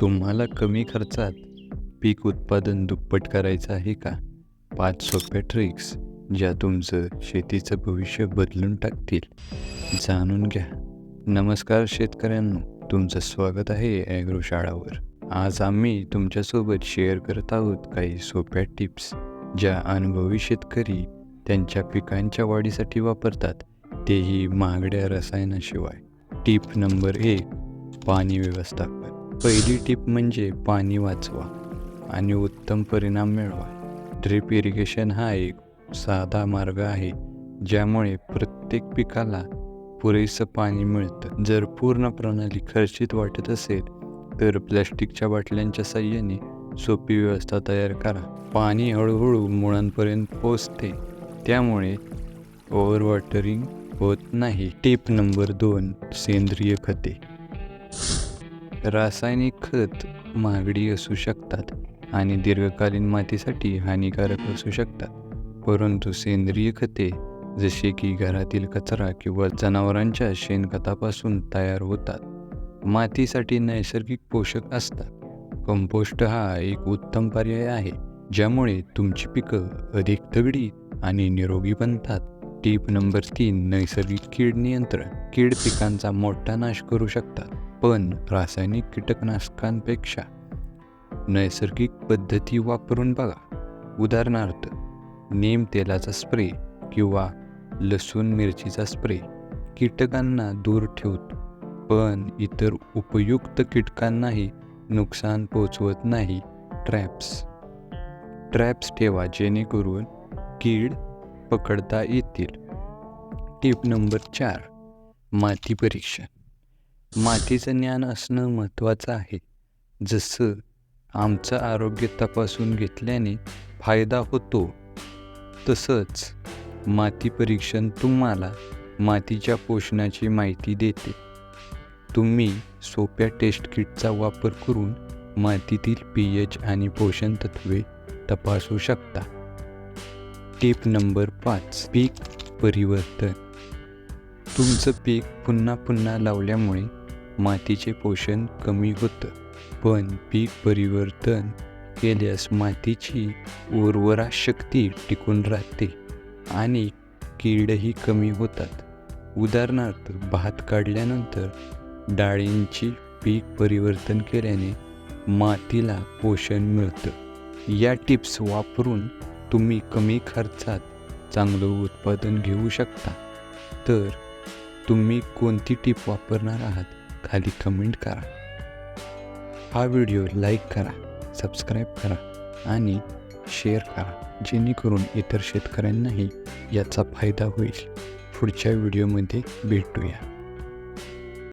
तुम्हाला कमी खर्चात पीक उत्पादन दुप्पट करायचं आहे का? पाच सोप्या ट्रिक्स ज्या तुमचं शेतीचं भविष्य बदलून टाकतील. जाणून घ्या. नमस्कार शेतकऱ्यांनो. तुमचं स्वागत आहे ॲग्रो शाळावर. आज आम्ही तुमच्यासोबत शेअर करत आहोत काही सोप्या टिप्स ज्या अनुभवी शेतकरी त्यांच्या पिकांच्या वाढीसाठी वापरतात. तेही महागड्या रसायनाशिवाय. टिप नंबर एक पाणी व्यवस्था. पहिली टिप म्हणजे पाणी वाचवा आणि उत्तम परिणाम मिळवा. ड्रिप इरिगेशन हा एक साधा मार्ग आहे ज्यामुळे प्रत्येक पिकाला पुरेसं पाणी मिळतं. जर पूर्ण प्रणाली खर्चित वाटत असेल तर प्लॅस्टिकच्या बाटल्यांच्या साह्याने सोपी व्यवस्था तयार करा. पाणी हळूहळू मुळांपर्यंत पोचते त्यामुळे ओव्हरवॉटरिंग होत नाही. टिप नंबर दोन सेंद्रिय खते. रासायनिक खत महागडी असू शकतात आणि दीर्घकालीन मातीसाठी हानिकारक असू शकतात. परंतु सेंद्रिय खते जसे की घरातील कचरा किंवा जनावरांच्या शेणखतापासून तयार होतात मातीसाठी नैसर्गिक पोषक असतात. कंपोस्ट हा एक उत्तम पर्याय आहे ज्यामुळे तुमची पिकं अधिक तगडी आणि निरोगी बनतात. टीप नंबर तीन नैसर्गिक कीड नियंत्रण. कीड पिकांचा मोठा नाश करू शकतात. पण रासायनिक कीटकनाशकांपेक्षा नैसर्गिक पद्धती वापरून बघा. उदाहरणार्थ नीम तेलाचा स्प्रे किंवा लसूण मिरचीचा स्प्रे कीटकांना दूर ठेवतो. पण इतर उपयुक्त कीटकांनाही नुकसान पोचवत नाही ट्रॅप्स. ट्रॅप्स ठेवा जेणेकरून कीड पकडता येतील. टिप नंबर चार माती परीक्षण. मातीचं ज्ञान असणं महत्त्वाचं आहे. जसं आमचं आरोग्य तपासून घेतल्याने फायदा होतो तसंच माती परीक्षण तुम्हाला मातीच्या पोषणाची माहिती देते. तुम्ही सोप्या टेस्ट किटचा वापर करून मातीतील पी एच आणि पोषण तत्वे तपासू शकता. टिप नंबर पाच पीक परिवर्तन. तुमचं पीक पुन्हा पुन्हा लावल्यामुळे मातीचे पोषण कमी होतं. पण पीक परिवर्तन केल्यास मातीची उर्वरा शक्ती टिकून राहते आणि कीडही कमी होतात. उदाहरणार्थ भात काढल्यानंतर डाळींची पीक परिवर्तन केल्याने मातीला पोषण मिळतं. या टिप्स वापरून तुम्ही कमी खर्चात चांगलं उत्पादन घेऊ शकता. तर तुम्ही कोणती टिप वापरणार आहात? खाली कमेंट करा. हा व्हिडिओ लाईक करा सबस्क्राईब करा आणि शेअर करा जेणेकरून इतर शेतकऱ्यांनाही याचा फायदा होईल. पुढच्या व्हिडिओमध्ये भेटूया.